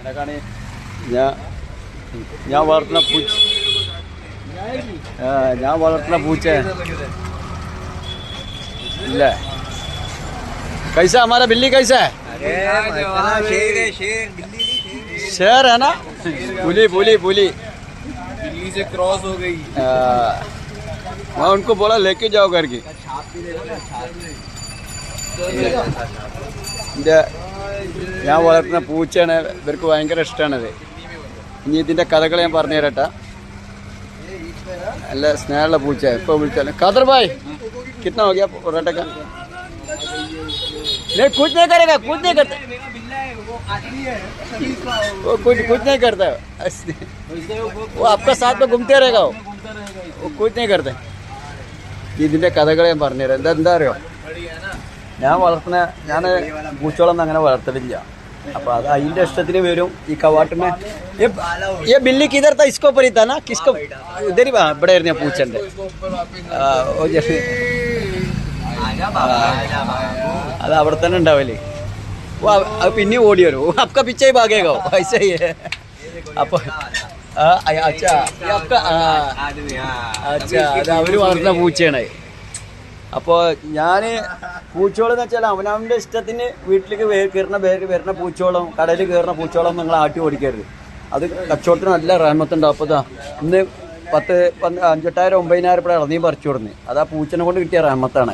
എനക്കാണ് ഞാൻ ഞാൻ വളർത്തുന്ന പൂച്ച ആ, ഞാൻ വളർത്തുന്ന പൂച്ച ഇല്ല कैसा हमारा बिल्ली कैसा है शेर है ना पुली पुली पुली दिल्ली से क्रॉस हो गई आ, मैं उनको बोला लेके जाओ करके എൻ്റെ ഞാൻ വളർത്തുന്ന പൂച്ചയാണ് ഇവർക്ക് ഭയങ്കര ഇഷ്ടമാണത് ഇനി ഇതിൻ്റെ കഥകൾ ഞാൻ പറഞ്ഞു തരട്ടെ നല്ല സ്നേഹമുള്ള പൂച്ച ഇപ്പോൾ വിളിച്ചാലും ഖാദർ ഭായ് കിട്ടണ നോക്കിയാ പൊറോട്ട का नहीं कुछ नहीं करेगा कुछ नहीं करता वो कुछ कुछ नहीं करता वो आपका साथ में घूमते रहेगा वो वो कुछ नहीं करता ഇതിൻ്റെ കഥകളെ ഞാൻ പറഞ്ഞുതരാം എന്താ എന്താ അറിയോ ഞാൻ വളർത്തുന്ന ഞാൻ പൂച്ചോളം അങ്ങനെ വളർത്തലില്ല. അപ്പൊ അത് അതിന്റെ ഇഷ്ടത്തിന് വരും. ഈ കവാട്ടിനെ. ഈ ബില്ലി കിതർത്ത ഇസ്കോ പരിത്താന കിസ്കോ ഇതരി ഇവിടെ ആയിരുന്നു ഞാൻ പൂച്ചന്റെ അത് അവിടെ തന്നെ ഉണ്ടാവല്ലേ അത് പിന്നെ ഓടി വരും. അപ്പ പിച്ചായി ഭാഗേക്കോ? പൈസ അപ്പൊ അച്ഛാ അച്ഛാ അത് അവർ വളർത്തുന്ന പൂച്ചയാണ്. അപ്പോൾ ഞാൻ പൂച്ചോളം എന്ന് വെച്ചാൽ അവനവന്റെ ഇഷ്ടത്തിന് വീട്ടിലേക്ക് കയറുന്ന വരുന്ന പൂച്ചോളം കടയിൽ കയറുന്ന പൂച്ചോളം നിങ്ങൾ ആട്ടി ഓടിക്കരുത്. അത് കച്ചവടത്തിന് നല്ല റഹമത്തുണ്ടാവും അപ്പൊ ഇതാ ഇന്ന് പത്ത് അഞ്ചെട്ടായിരം ഒമ്പതിനായിരം ഇവിടെ ഇളനീ പറിച്ചു കൊടുന്ന്. അത് ആ പൂച്ചനെ കൊണ്ട് കിട്ടിയ റഹമത്താണ്.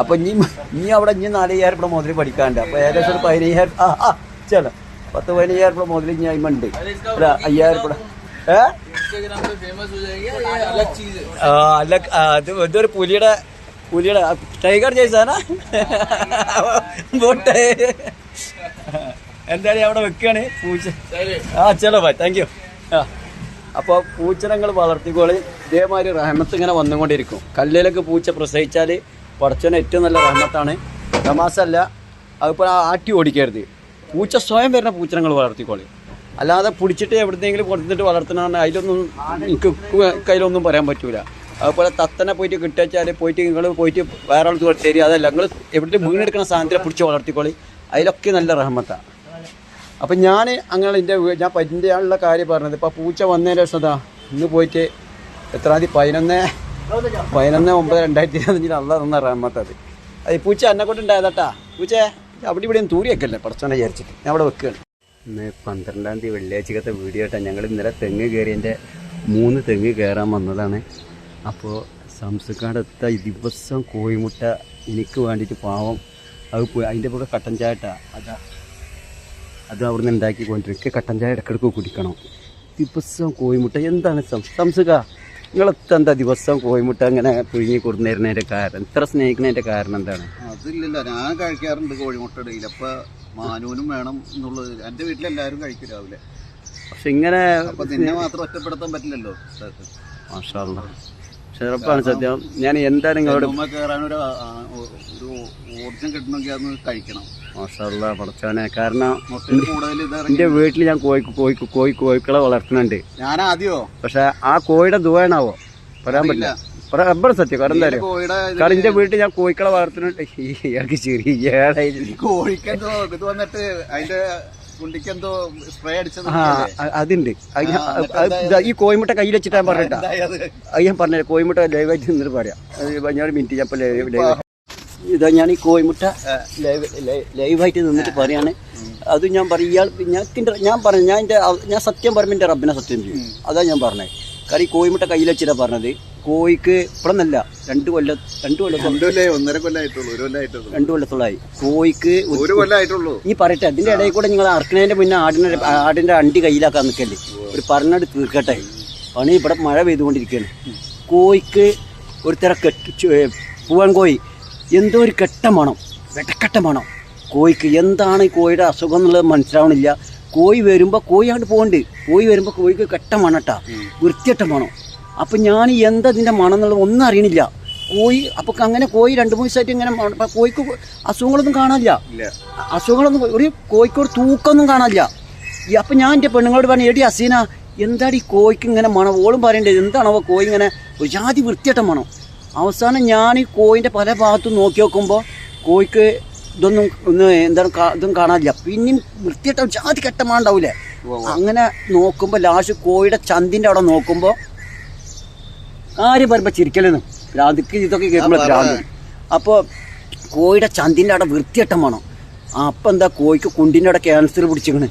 അപ്പൊ ഇനി ഇനി അവിടെ ഇനി നാലയ്യായിരം ഇവിടെ മുതൽ പഠിക്കാണ്ട് അപ്പൊ ഏകദേശം പതിനയ്യായിരം ആ ആ ചില. പത്ത് പതിനയ്യായിരം ഇവിടെ മുതൽ ഇനി അയിമുണ്ട് ഇവിടെ അയ്യായിരം ഇവിടെ ഏഹ് അത് ഇതൊരു പുലിയുടെ പുലിയുടെ ടൈഗർ ജയ്സാണ് ബോട്ട്. എന്തായാലും അവിടെ വെക്കുകയാണ്. പൂച്ച. ആ ചലോ ഭായ് താങ്ക് യു ആ. അപ്പോൾ പൂച്ചനങ്ങൾ വളർത്തിക്കോളി. ഇതേമാതിരി റഹമത്ത് ഇങ്ങനെ വന്നുകൊണ്ടിരിക്കും. കല്ലിലൊക്കെ പൂച്ച പ്രസവിച്ചാൽ പടച്ചോന് ഏറ്റവും നല്ല റഹമത്താണ്. തമാസല്ല അതിപ്പോൾ ആട്ടി ഓടിക്കരുത്. പൂച്ച സ്വയം വരുന്ന പൂച്ചനങ്ങൾ വളർത്തിക്കോളി. അല്ലാതെ പിടിച്ചിട്ട് എവിടുന്നെങ്കിലും കൊടുത്തിട്ട് വളർത്തണമെന്ന് അതിലൊന്നും എനിക്ക് കയ്യിലൊന്നും പറയാൻ പറ്റൂല. അതുപോലെ തത്തനെ പോയിട്ട് കിട്ടിയാൽ പോയിട്ട് നിങ്ങൾ പോയിട്ട് വേറെ ആൾക്ക് ശരി അതല്ല നിങ്ങൾ എവിടെ വീണെടുക്കുന്ന സാധനത്തിനെ പിടിച്ച് വളർത്തിക്കോളി. അതിലൊക്കെ നല്ല റഹമത്താണ് അപ്പം ഞാൻ അങ്ങനെ എന്റെ ഞാൻ ആളുള്ള കാര്യം പറഞ്ഞത് ഇപ്പോൾ പൂച്ച വന്നതിന് ശേഷം ഇന്ന് പോയിട്ട് എത്രാം തീയതി പതിനൊന്ന് പതിനൊന്ന് ഒമ്പത് രണ്ടായിരത്തി ഇരുപത്തഞ്ചിൽ അള്ള തന്ന റഹമത്തത് അത്. പൂച്ച എന്നെ കൊണ്ട് ഉണ്ടായതാട്ടാ പൂച്ച അവിടെ ഇവിടെ തൂരി വെക്കല്ലേ? പടച്ചോനെ വിചാരിച്ചിട്ട്. ഞാൻ അവിടെ വെക്കുകയാണ്. ഇന്ന് പന്ത്രണ്ടാം തീയതി വെള്ളിയാഴ്ചക്കത്തെ വീഡിയോ ആയിട്ടാണ് ഞങ്ങൾ ഇന്നലെ തെങ്ങ് കയറിയതിന്റെ മൂന്ന് തെങ്ങ് കയറാൻ വന്നതാണ്. അപ്പോൾ സംസ്കാരത്തെ ദിവസം കോഴിമുട്ട എനിക്ക് വേണ്ടിയിട്ട് പാവം. അത് പോയി. അതിന്റെ കൂടെ കട്ടൻ ചായട്ട. അതാ. അത് അവിടെ നിന്ന് ഉണ്ടാക്കി കൊണ്ടിരിക്കുക കട്ടൻ ചായ ഇടക്കിടക്ക് കുടിക്കണം. ദിവസം കോഴിമുട്ട. എന്താണ് സംസുക നിങ്ങളെത്ത എന്താ ദിവസം കോഴിമുട്ട അങ്ങനെ പുഴുങ്ങി കൊടുന്നേരുന്നതിന്റെ കാരണം? ഇത്ര സ്നേഹിക്കുന്നതിന്റെ കാരണം എന്താണ്? അതില്ലല്ലോ. ഞാൻ കഴിക്കാറുണ്ട് കോഴിമുട്ട ഇടയിൽ. അപ്പം മാനൂനും വേണം എന്നുള്ളത്. എന്റെ വീട്ടിലെല്ലാവരും കഴിക്കും രാവിലെ. പക്ഷെ ഇങ്ങനെ അപ്പൊ നിന്നെ മാത്രം ഒറ്റപ്പെടുത്താൻ പറ്റില്ലല്ലോ. മാഷാല്ല ചെറുപ്പാണ് സത്യം. ഞാൻ എന്താണ് നിങ്ങളോട് മാഷാല്ല പടച്ചവനെ കാരണം എന്റെ വീട്ടിൽ ഞാൻ കോഴി കോഴി കോഴി കോഴിക്കളെ വളർത്തുന്നുണ്ട്. പക്ഷെ ആ കോഴിയുടെ ദുവാണാവോ? പറയാൻ പറ്റില്ല. റബ്ബർ സത്യം കാരണം എന്താ അറിയോ? കാരണം എന്റെ വീട്ടിൽ ഞാൻ കോഴിക്കളെ വളർത്തുന്നുണ്ട്. ഇയാൾക്ക് ചെറിയ കോഴിക്കെന്തോ ഇത് വന്നിട്ട് അതിന്റെ കുണ്ടിക്കെന്തോ സ്പ്രേ അടിച്ചത് ആ അ- അതുണ്ട്. ഈ കോയിമുട്ട കയ്യിൽ വെച്ചിട്ട് ഞാൻ പറഞ്ഞിട്ടാ അത്? ഞാൻ പറഞ്ഞ കോയിമുട്ട ലൈവായിട്ട് നിന്നിട്ട് പറയാം. ഞാൻ മിനിറ്റ് ഞാൻ ഇപ്പൊ ലൈവ് ലൈവ് ഇതാ ഞാൻ ഈ കോയിമുട്ട ലൈവ് ആയിട്ട് ലൈവായിട്ട് നിന്നിട്ട് പറയാണ്. അത് ഞാൻ പറയും ഇയാൾ ഞാൻ ഞാൻ പറഞ്ഞു ഞാൻ എന്റെ ഞാൻ സത്യം പറയുമ്പോൾ എന്റെ റബ്ബിനെ സത്യം ചെയ്യും. അതാ ഞാൻ പറഞ്ഞത്. കാരണം ഈ കോഴിമുട്ട കയ്യിൽ വെച്ചിട്ടാണ് പറഞ്ഞത്. കോഴിക്ക് ഇപ്പോഴൊന്നല്ല രണ്ട് കൊല്ലം രണ്ട് കൊല്ലം രണ്ടു കൊല്ലേ ഒന്നര കൊല്ലായിട്ടുള്ളൂ രണ്ട് കൊല്ലത്തോളായി. കോഴിക്ക് ഒരു- കൊല്ലമായിട്ടുള്ളൂ ഈ പറയട്ടെ അതിന്റെ ഇടയിൽ കൂടെ നിങ്ങൾ അർക്കണേന്റെ മുന്നേ ആടിന്റെ ആടിന്റെ അണ്ടി കയ്യിലാക്കാൻ നിൽക്കല്ലേ ഒരു പറഞ്ഞാട് തീർക്കട്ടെ. പണി ഇവിടെ മഴ പെയ്തുകൊണ്ടിരിക്കുകയാണ്. കോഴിക്ക് ഒരു തര കെട്ട് പൂവൻ കോഴി എന്തോ ഒരു കെട്ട മണം വെട്ടക്കെട്ട മണം. കോഴിക്ക് എന്താണ് ഈ കോഴിയുടെ അസുഖം എന്നുള്ളത് മനസ്സിലാവണില്ല. കോഴി വരുമ്പോൾ കോഴി അങ്ങോട്ട് പോകണ്ട് കോഴി വരുമ്പോൾ കോഴിക്ക് കെട്ട മണട്ടാ വൃത്തിയട്ട മണം. അപ്പം ഞാൻ എന്താ ഇതിന്റെ മണം എന്നുള്ളത് ഒന്നും അറിയണില്ല. കോഴി അപ്പോൾ അങ്ങനെ കോഴി രണ്ട് മൂന്ന് ദിവസമായിട്ട് ഇങ്ങനെ കോഴിക്ക് അസുഖങ്ങളൊന്നും കാണാനില്ല. അസുഖങ്ങളൊന്നും ഒരു കോഴിക്കോട് തൂക്കമൊന്നും കാണാനില്ല. അപ്പം ഞാൻ എന്റെ പെണ്ണുങ്ങളോട് പറഞ്ഞു എടി അസീന എന്താടി ഈ കോഴിക്ക് ഇങ്ങനെ മണം? ഓളും പറയണ്ടേ എന്താണോ കോഴി ഇങ്ങനെ ഒരു ജാതി വൃത്തിയട്ട മണം. അവസാനം ഞാൻ ഈ കോഴിന്റെ പല ഭാഗത്തും നോക്കി നോക്കുമ്പോൾ കോഴിക്ക് ഇതൊന്നും ഒന്ന് എന്താണ് ഇതും കാണാനില്ല. പിന്നെയും വൃത്തിയിട്ട ജാതി കെട്ടമാണ്ടാവൂലേ? അങ്ങനെ നോക്കുമ്പോൾ ലാസ്റ്റ് കോഴിയുടെ ചന്തിന്റെ അവിടെ നോക്കുമ്പോൾ കാര്യം പറയുമ്പോൾ ചിരിക്കലെന്ന്? ഭ്രാന്തിക്ക് ഇതൊക്കെ കേൾക്കുമ്പോൾ ഭ്രാന്ത്. അപ്പോൾ കോഴിയുടെ ചന്തിന്റെ അവിടെ വൃത്തിയട്ടം വേണം. അപ്പം എന്താ കോഴിക്ക് കുണ്ടിന്റെ അവിടെ ക്യാൻസർ പിടിച്ചിക്കണ്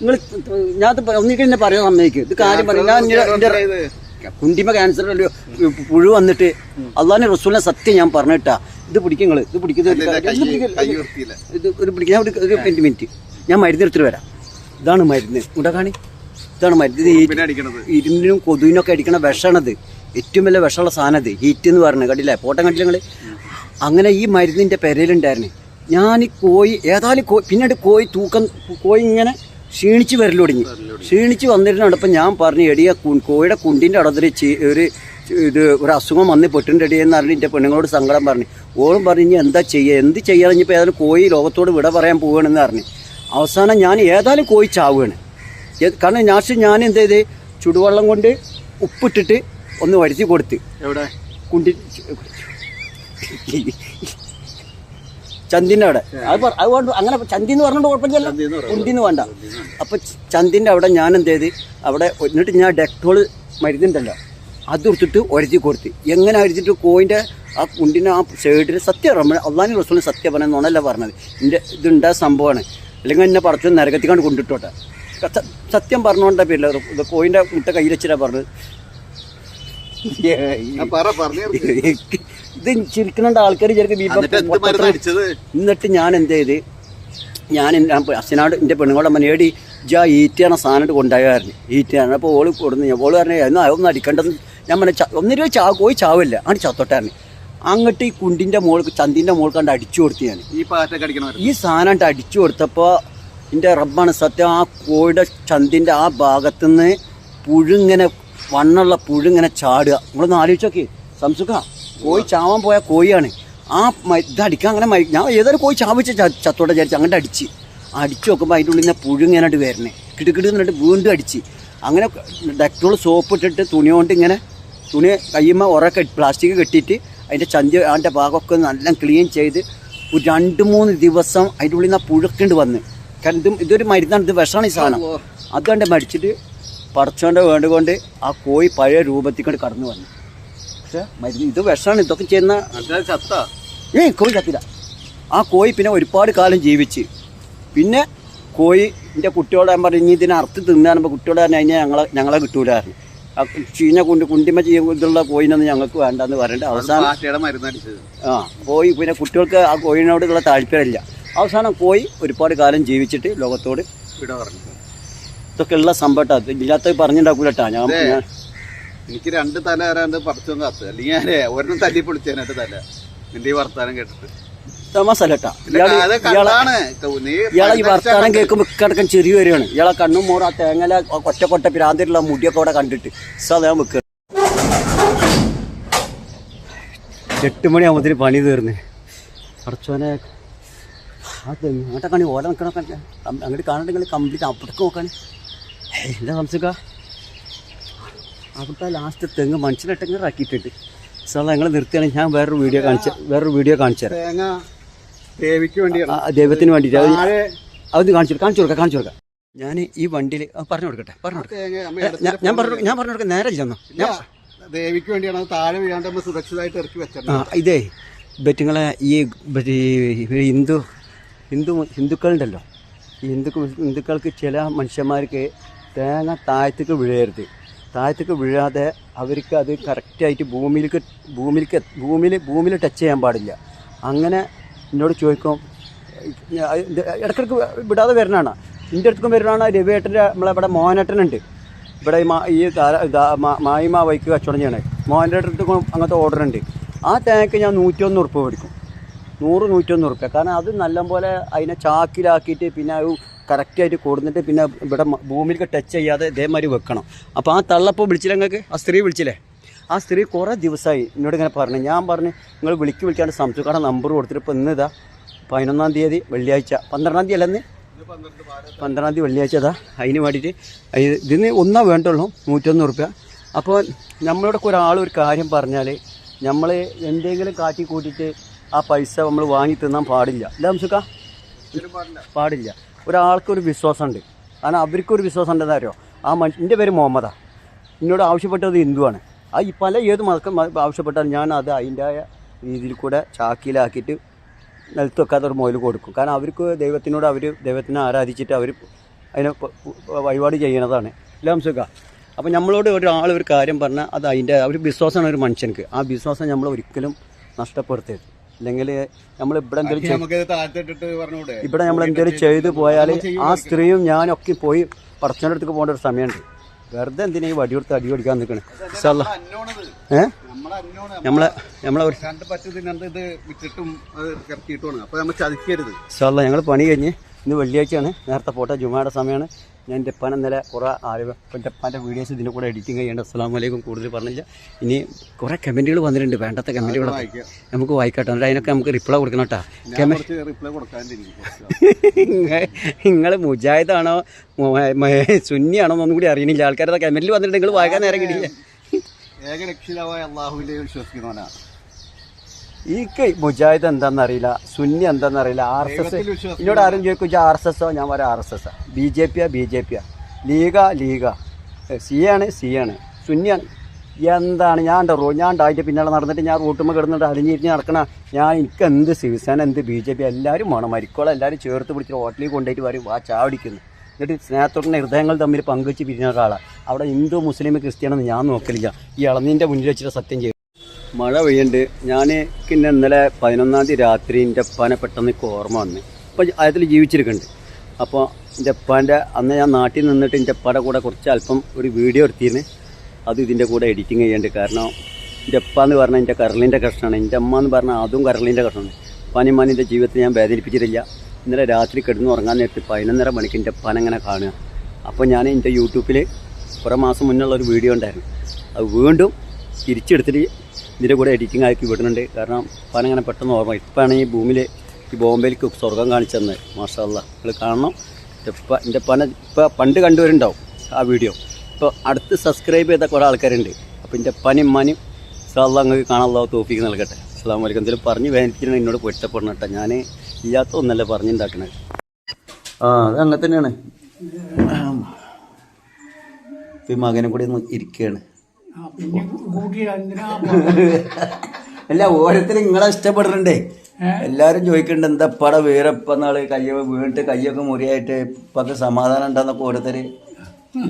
നിങ്ങൾ ഞാൻ ഒന്നിക്കും എന്നെ പറയാൻ സമ്മതിക്കും. ഇത് കാര്യം പറയും. ഞാൻ കുണ്ടിമ ക്യാൻസർ പുഴു വന്നിട്ട് അള്ളാഹിന്റെ റസൂലിനെ സത്യം ഞാൻ പറഞ്ഞിട്ടാ. ഇത് പിടിക്കും നിങ്ങൾ ഇത് പിടിക്കുന്നത് ഇത് കൈ. കൈ ഒരു ഞാൻ ഒരു മിനിറ്റ് മിനിറ്റ്. ഞാൻ മരുന്ന് എടുത്തിട്ട് വരാം. ഇതാണ് മരുന്ന്. ഇവിടെ കാണി. ഇതാണ് മരുന്ന്. ഇരുമ്പിനും കൊതുവിനൊക്കെ അടിക്കണ വിഷമാണത്. ഏറ്റവും വലിയ വിഷമുള്ള സാധനം അത് ഹീറ്റ് എന്ന് പറഞ്ഞു കണ്ടില്ലേ? പോട്ടം കണ്ടില്ല നിങ്ങൾ അങ്ങനെ ഈ മരുന്നിന്റെ പെരയിലുണ്ടായിരുന്നു. ഞാൻ ഈ കോഴി ഏതായാലും കോഴി പിന്നീട് കോഴി തൂക്കം കോഴി ഇങ്ങനെ ക്ഷീണിച്ച് വരലൊടിഞ്ഞ്. ക്ഷീണിച്ച് വന്നിരുന്നപ്പം ഞാൻ പറഞ്ഞു എടിയ കു- കോഴിയുടെ കുണ്ടിന്റെ അടത്തിൽ ഒരു ഇത് ഒരു അസുഖം വന്ന് പെട്ടിന്റെ എന്ന് പറഞ്ഞ് എന്റെ പെണ്ണുങ്ങളോട് സങ്കടം പറഞ്ഞു. ഓളും പറഞ്ഞു എന്താ ചെയ്യുക എന്ത് ചെയ്യാന്ന് ഇനിയിപ്പോൾ ഏതായാലും കോഴി ലോകത്തോട് വിട പറയാൻ പോവുകയാണെന്ന് പറഞ്ഞു. അവസാനം ഞാൻ ഏതായാലും കോഴി ചാവുകയാണ്. കാരണം ഞാൻ ഞാൻ എന്ത് ചെയ്ത്? ചുടുവെള്ളം കൊണ്ട് ഉപ്പിട്ടിട്ട് ഒന്ന് വരുത്തി കൊടുത്ത്. എവിടെ? കുണ്ടി ചന്തിന്റെ അവിടെ. അത് പറ- അത് വേണ്ട അങ്ങനെ ചന്തി എന്ന് കുഴപ്പമില്ലല്ലോ. കുണ്ടി എന്ന് കുണ്ടിന്ന് വേണ്ട. അപ്പം ചന്തിന്റെ അവിടെ ഞാൻ എന്ത് ചെയ്ത്? അവിടെ എന്നിട്ട് ഞാൻ ഡെക്ടോൾ മരുന്നുണ്ടല്ലോ. അത് എടുത്തിട്ട് ഒരത്തി കൊടുത്ത്. എങ്ങനെ അരിച്ചിട്ട് കോയിന്റെ ആ കുണ്ടിന്റെ ആ സൈഡിൽ സത്യം പറഞ്ഞു അള്ളാഹിന് റസൂലിന് സത്യം പറഞ്ഞ നുണല്ല പറഞ്ഞത്. എന്റെ ഇതുണ്ടായ സംഭവമാണ്. അല്ലെങ്കിൽ എന്നെ പടച്ചു നരകത്തിക്കാണ്ട് കൊണ്ടിട്ടോട്ടെ. സത്യം പറഞ്ഞോണ്ട പേരില്ല ഇത് കോയിന്റെ മുട്ട കയ്യിൽ വെച്ചിട്ടാ പറഞ്ഞത് ഇത് ചിരിക്കുന്നുണ്ട് ആൾക്കാർ ചെറുക്ക് എന്നിട്ട് ഞാൻ എന്ത് ചെയ്ത്? ഞാൻ എന്റെ അച്ഛനാട് എന്റെ പെണ്ണുങ്ങളുടെ മനേടി ജാ ഈറ്റിയാണ് സാധനം കൊണ്ടായിരുന്നു ഈറ്റിയാണ്. അപ്പോൾ ഓൾ കൊടുന്ന് ഓൾ പറഞ്ഞു എന്നാൽ അതൊന്നും അടിക്കേണ്ടത് ഞാൻ പറഞ്ഞ ഒന്നര രൂപ ചാ പോയി ചാവില്ല. ആണ് ചത്തോട്ടായിരുന്നു അങ്ങോട്ട് ഈ കുണ്ടിന്റെ മോൾക്ക് ചന്തിന്റെ മോൾ കണ്ട് അടിച്ചു കൊടുത്തു ഞാൻ ഈ പാറ്റൊക്കെ അടിക്കണ. ഈ സാധനം കണ്ട് അടിച്ചു കൊടുത്തപ്പോൾ എന്റെ റബ്ബാണ് സത്യം ആ കോഴിയുടെ ചന്തിന്റെ ആ ഭാഗത്തുനിന്ന് പുഴുങ്ങനെ വണ്ണുള്ള പുഴുങ്ങനെ ചാടുക. നമ്മളൊന്ന് ആലോചിച്ചോക്കെ സംസുഖ കോഴി ചാവാൻ പോയ കോഴിയാണ്. ആ ഇതടിക്കാൻ അങ്ങനെ മരി ഞാൻ ഏതൊരു കോഴി ചാവിച്ച ചത്തോടെ വിചാരിച്ചു അങ്ങോട്ട് അടിച്ച്. അടിച്ചു നോക്കുമ്പോൾ അതിന്റെ ഉള്ളിൽ നിന്ന് പുഴുങ്ങനായിട്ട് വരണേ. കിടുകിടുന്നിട്ട് വീണ്ടും അടിച്ച്. അങ്ങനെ ഡെക്ടോൾ സോപ്പ് ഇട്ടിട്ട് തുണി കൊണ്ട് ഇങ്ങനെ തുണി കയ്യുമ്പോൾ ഉറക്കെ പ്ലാസ്റ്റിക് കെട്ടിയിട്ട് അതിന്റെ ചന്തി അതിന്റെ ഭാഗമൊക്കെ നല്ല ക്ലീൻ ചെയ്ത് ഒരു രണ്ട് മൂന്ന് ദിവസം അതിന്റെ ഉള്ളിൽ നിന്ന് ആ പുഴുക്കണ്ട് വന്ന്. കാരണം ഇതും ഇതൊരു മരുന്നാണ് ഇത് വിഷമാണ് ഈ സാധനം. അതുകൊണ്ട് മരിച്ചിട്ട് പടച്ചോന്റെ വേണ്ടുകൊണ്ട് ആ കോഴി പഴയ രൂപത്തിൽ കൊണ്ട് കടന്നു വന്നു. പക്ഷേ മരുന്ന് ഇത് വിഷമാണ് ഇതൊക്കെ ചെയ്യുന്ന ചത്ത. ഏയ് കോഴി ചത്തില്ല. ആ കോഴി പിന്നെ ഒരുപാട് കാലം ജീവിച്ച്. പിന്നെ കോഴി എന്റെ കുട്ടിയോട് ഞാൻ പറഞ്ഞു ഇനി ഇതിനെ അറുത്ത് തിന്നാനുമ്പോൾ കുട്ടിയോട് പറഞ്ഞു കഴിഞ്ഞാൽ ഞങ്ങളെ ഞങ്ങളെ കിട്ടൂലായിരുന്നു ആ കൊണ്ട് കുണ്ടി കുണ്ടിമ ചെയ്യ ഇതുള്ള കോയിനൊന്നും ഞങ്ങൾക്ക് വേണ്ടെന്ന് പറഞ്ഞിട്ട് അവസാനം ആ കോഴി പിന്നെ കുട്ടികൾക്ക് ആ കോഴിനോടുള്ള താല്പര്യമില്ല. അവസാനം കോഴി ഒരുപാട് കാലം ജീവിച്ചിട്ട് ലോകത്തോട് വിട പറഞ്ഞു ഇതൊക്കെ ഉള്ള സംഭവട്ടാ. ഇല്ലാത്ത പറഞ്ഞിട്ടുണ്ടാക്കൂലട്ടാ ഞാൻ. എനിക്ക് രണ്ട് തല ആരാണ്ട് പറിച്ചു കാത്ത്. അല്ലെങ്കിൽ ഒരെണ്ണം തല്ലി പൊളിച്ചേനെ തല. നിന്റെ ഈ വർത്താനം കേട്ടിട്ട്. ഇയാൾ ഈ കണ്ട്. കേൾക്കുമ്പോൾ ഇക്കടക്കം ചെറിയ വരികയാണ് ഇയാളെ കണ്ണും മോറ ആ തേങ്ങല കൊറ്റ കൊറ്റ പിരാന്തിലുള്ള മുടിയൊക്കെ അവിടെ കണ്ടിട്ട്. സദാ വെക്കുക എട്ട് മണിയാകുമ്പത്തിന് പണി തീർന്ന്. അടച്ചോനെ ആ തെങ്ങ് അങ്ങോട്ടെ കണി ഓല നിൽക്കണൊക്കെ അങ്ങോട്ട് കാണണ്ടെങ്കിൽ കംപ്ലീറ്റ് അപ്പുറത്തേക്ക് നോക്കാൻ എന്താ സംശയ അവിടുത്തെ ലാസ്റ്റ് തെങ്ങ് മനുഷ്യനെട്ടെങ്ങനെ ഇറക്കിയിട്ടുണ്ട്. സാർ ഞങ്ങൾ നിർത്തിയാണെങ്കിൽ ഞാൻ വേറൊരു വീഡിയോ കാണിച്ച വേറൊരു വീഡിയോ കാണിച്ചു തരാം ദേവിക്ക് ദൈവത്തിന് വേണ്ടിയിട്ട് അത് കാണിച്ചു കാണിച്ചു കൊടുക്കാം കാണിച്ചു കൊടുക്കാം. ഞാൻ ഈ വണ്ടിയിൽ പറഞ്ഞു കൊടുക്കട്ടെ പറഞ്ഞു കൊടുക്കാം. ഞാൻ പറഞ്ഞു ഞാൻ പറഞ്ഞു കൊടുക്കാം നേരെ ചെന്നോ. ദേവിക്ക് വേണ്ടിയാണ് താഴെ വീഴാണ്ട് നമ്മൾ സുരക്ഷിതമായിട്ട് ഇറക്കി ആ ഇതേ ബറ്റുങ്ങളെ ഈ ഈ ഹിന്ദു ഹിന്ദു ഹിന്ദുക്കളുണ്ടല്ലോ. ഈ ഹിന്ദുക്കൾ ഹിന്ദുക്കൾക്ക് ചില മനുഷ്യന്മാർക്ക് തേങ്ങ താഴത്തേക്ക് വിഴയരുത് താഴത്തേക്ക് വീഴാതെ അവർക്ക് അത് കറക്റ്റായിട്ട് ഭൂമിയിലേക്ക് ഭൂമിയിലേക്ക് ഭൂമിയിൽ ഭൂമിയിൽ ടച്ച് ചെയ്യാൻ പാടില്ല. അങ്ങനെ എന്നോട് ചോദിക്കും ഇടയ്ക്കിടയ്ക്ക് വിടാതെ വരുന്നതാണ്. എന്റെ അടുത്തേക്കും വരുന്നതാണ് രവിയേട്ടന്റെ നമ്മളിവിടെ മോഹനേട്ടനുണ്ട്. ഇവിടെ ഈ മായിമ വൈക്ക് കച്ചവടം ചെയ്യണേ. അങ്ങനത്തെ ഓർഡർ ഉണ്ട്. ആ തേങ്ങയ്ക്ക് ഞാൻ നൂറ്റിയൊന്ന് ഉറുപ്പ് മേടിക്കും നൂറ് നൂറ്റൊന്ന് ഉറുപ്പ്യ കാരണം അത് നല്ലപോലെ അതിനെ ചാക്കിലാക്കിയിട്ട് പിന്നെ കറക്റ്റായിട്ട് കൊടുത്തിട്ട് പിന്നെ ഇവിടെ ഭൂമിയിലേക്ക് ടച്ച് ചെയ്യാതെ ഇതേമാതിരി വെക്കണം. അപ്പോൾ ആ തള്ളപ്പോൾ വിളിച്ചില്ല നിങ്ങൾക്ക് ആ സ്ത്രീ വിളിച്ചില്ലേ? ആ സ്ത്രീ കുറേ ദിവസമായി എന്നോട് ഇങ്ങനെ പറഞ്ഞു. ഞാൻ പറഞ്ഞു നിങ്ങൾ വിളിക്ക് വിളിക്കാണ്ട് സംസുക്കാരുടെ നമ്പർ കൊടുത്തിട്ട് ഇപ്പോൾ ഇന്നിതാ പതിനൊന്നാം തീയതി വെള്ളിയാഴ്ച. പന്ത്രണ്ടാം തീയതി അല്ലെന്ന്? പന്ത്രണ്ടാം തീയതി വെള്ളിയാഴ്ച അതാ അതിന് വേണ്ടിയിട്ട് ഇത് ഇതിന് ഒന്നാ വേണ്ടുള്ളൂ നൂറ്റൊന്ന് റുപ്യ അപ്പോൾ നമ്മളോടൊക്കെ ഒരാൾ ഒരു കാര്യം പറഞ്ഞാൽ നമ്മൾ എന്തെങ്കിലും കാട്ടി കൂട്ടിയിട്ട് ആ പൈസ നമ്മൾ വാങ്ങി തിന്നാൻ പാടില്ല. അല്ല ഹംസുക്ക പാടില്ല. ഒരാൾക്കൊരു ഒരാൾക്ക് ഒരു വിശ്വാസമുണ്ട്. കാരണം അവർക്കൊരു വിശ്വാസം ഉണ്ടെന്ന് ആ മനുഷ്യ എന്റെ പേര് മുഹമ്മദാണ് എന്നോട് ആവശ്യപ്പെട്ടത് ഹിന്ദുവാണ്. ആ ഈ പല ഏത് മതക്കം ആവശ്യപ്പെട്ടാലും ഞാൻ അത് അതിന്റെ രീതിയിൽ കൂടെ ചാക്കിലാക്കിയിട്ട് നിലത്ത് വെക്കാത്ത ഒരു മുതൽ കൊടുക്കും. കാരണം അവർക്ക് ദൈവത്തിനോട് അവർ ദൈവത്തിനെ ആരാധിച്ചിട്ട് അവർ അതിനെ വഴിപാട് ചെയ്യണതാണ്. എല്ലാം സുഖ അപ്പോൾ നമ്മളോട് ഒരാൾ ഒരു കാര്യം പറഞ്ഞാൽ അത് അതിന്റെ ഒരു വിശ്വാസമാണ് ഒരു മനുഷ്യനക്ക് ആ വിശ്വാസം നമ്മൾ ഒരിക്കലും നഷ്ടപ്പെടുത്തരുത്. അല്ലെങ്കിൽ നമ്മൾ ഇവിടെ എന്തെങ്കിലും ഇവിടെ നമ്മൾ എന്തെങ്കിലും ചെയ്തു പോയാൽ ആ സ്ത്രീയും ഞാനൊക്കെ പോയി പടച്ചോന്റെ അടുത്തേക്ക് പോകേണ്ട ഒരു സമയമുണ്ട്. വെറുതെ എന്തിനാ ഈ വടി വടിയെടുത്ത് അടി പഠിക്കാൻ നിൽക്കണേ ഏഹ് ഏ? നമ്മളെ നമ്മളെ ഒരു ഇൻഷാല്ലാ ഞങ്ങൾ പണി കഴിഞ്ഞ് ഇന്ന് വെള്ളിയാഴ്ചയാണ് നേരത്തെ പോട്ടെ ജുമാടെ സമയമാണ് ഞാൻ എന്റെ പന നില കുറേ എന്റെ ഉപ്പാന്റെ വീഡിയോസ് ഇതിന്റെ കൂടെ എഡിറ്റിംഗ് ചെയ്യേണ്ട അസ്സാം വലൈക്കും കൂടുതൽ പറഞ്ഞില്ല. ഇനി കുറേ കമന്റുകൾ വന്നിട്ടുണ്ട്. വേണ്ടത്തെ കമന്റുകൾ നമുക്ക് വായിക്കട്ടെ എന്നിട്ട് അതിനൊക്കെ നമുക്ക് റിപ്ലൈ കൊടുക്കണം കേട്ടോ. നിങ്ങൾ മുജാഹിദാണോ? സുന്നിയാണോ എന്നൊന്നും കൂടി അറിയണില്ല. ആൾക്കാരുടെ കമന്റിൽ വന്നിട്ടുണ്ട്. നിങ്ങൾ വായിക്കാൻ നേരം കിട്ടില്ല ഏക രക്ഷിതാവായ അള്ളാഹുവിനെ വിശ്വസിക്കുന്നവനാണ്. ഈ മുജാഹിദ് എന്താണെന്നറിയില്ല സുന്നി എന്താണെന്നറിയില്ല ആർ എസ് എസ്. എന്നോട് ആരും ചോദിക്കും ആർ എസ് എസോ ഞാൻ പറയാം R S S B J Piya B J പിയാ. ലീഗ ലീഗ. സി ആണ് സി ആണ്. സുന്നിയാണ്. എന്താണ് ഞാൻ റോ ഞാൻ അതിന്റെ പിന്നാലെ നടന്നിട്ട് ഞാൻ റൂട്ടുമ്പോൾ കിടന്നിട്ട് അലിഞ്ഞിരിഞ്ഞ് നടക്കണ ഞാൻ എനിക്ക് എന്ത് ശിവസേന എന്ത് ബി ജെ പി എല്ലാവരും വേണം. മരിക്കോളം എല്ലാവരും ചേർത്ത് പിടിച്ച് ഹോട്ടലിൽ കൊണ്ടുപോയിട്ട് വരും വാ ചാവടിക്കുന്നു എന്നിട്ട് സ്നേഹത്തോടെ ഹൃദയങ്ങൾ തമ്മിൽ പങ്കുവെച്ച് പിരിഞ്ഞ ഒരാളാണ് അവിടെ ഹിന്ദു മുസ്ലിം ക്രിസ്ത്യാനെന്ന് ഞാൻ നോക്കലില്ല. ഈ ഇളനീന്റെ മുന്നിൽ വെച്ചിട്ട് സത്യം ചെയ്യും മഴ പെയ്യുന്നുണ്ട് ഞാൻ പിന്നെ ഇന്നലെ പതിനൊന്നാം തീയതി രാത്രി എന്റെ പെട്ടെന്ന് ഓർമ്മ വന്ന്. അപ്പോൾ അതിൽ ജീവിച്ചിരിക്കുന്നുണ്ട് അപ്പോൾ എന്റെ ഉപ്പാന്റെ അന്ന് ഞാൻ നാട്ടിൽ നിന്നിട്ട് എന്റെ കൂടെ കുറച്ച് അല്പം ഒരു വീഡിയോ എടുത്തിരുന്നു. അത് ഇതിന്റെ കൂടെ എഡിറ്റിങ് ചെയ്യേണ്ടത് കാരണം എന്റെ എന്ന് പറഞ്ഞാൽ എന്റെ കരളിന്റെ കഷ്ണമാണ് എന്റെ അമ്മ എന്ന് പറഞ്ഞാൽ അതും കരളിന്റെ കഷ്ണമാണ് പനിമാനിന്റെ ജീവിതത്തിൽ ഞാൻ വേദനിപ്പിച്ചിട്ടില്ല. ഇന്നലെ രാത്രി കിടന്ന് ഉറങ്ങാൻ നേരത്ത് പതിനൊന്നര മണിക്ക് എന്റെ ഉപ്പാനെങ്ങനെ കാണുക. അപ്പോൾ ഞാൻ എന്റെ യൂട്യൂബിൽ കുറേ മാസം മുന്നേ ഒരു വീഡിയോ ഉണ്ടായിരുന്നു. അത് വീണ്ടും തിരിച്ചെടുത്തിട്ട് ഇതിന്റെ കൂടെ എഡിറ്റിംഗ് ആക്കി വിടുന്നുണ്ട്. കാരണം പനങ്ങനെ പെട്ടെന്ന് ഓർമ്മ ഇപ്പോഴാണ് ഈ ഭൂമിയിൽ ഈ ബോംബെയിലേക്ക് സ്വർഗം കാണിച്ചെന്ന് മാഷല്ല നിങ്ങൾ കാണണം. ഇപ്പം എന്റെ പന ഇപ്പം പണ്ട് കണ്ടുവരുന്നുണ്ടാവും ആ വീഡിയോ. ഇപ്പോൾ അടുത്ത് സബ്സ്ക്രൈബ് ചെയ്ത കുറേ ആൾക്കാരുണ്ട്. അപ്പോൾ എന്റെ പനി മനി സാധാരണ നിങ്ങൾക്ക് കാണാനുള്ള തോഫിക്ക് നൽകട്ടെ. അസ്സാം വലൈക്കും എന്തെങ്കിലും പറഞ്ഞ് വേദനിപ്പിക്കണം എന്നോട് പൊരുത്തപ്പെടണം കേട്ടോ ഞാൻ ഇല്ലാത്ത ഒന്നല്ല പറഞ്ഞുണ്ടാക്കണത്. ആ അത് അങ്ങനെ തന്നെയാണ്. ഇപ്പം മകനും കൂടി ഇരിക്കുകയാണ് അല്ല ഓരോരുത്തരും നിങ്ങളെ ഇഷ്ടപ്പെടുന്നുണ്ടേ എല്ലാരും ചോദിക്കുന്നുണ്ട് എന്താ പട വീരപ്പ നാൾ കയ്യ വീണിട്ട് കയ്യൊക്കെ മുറിയായിട്ട് ഇപ്പൊക്കെ സമാധാനം ഉണ്ടെന്നൊക്കെ ഓരോരുത്തര്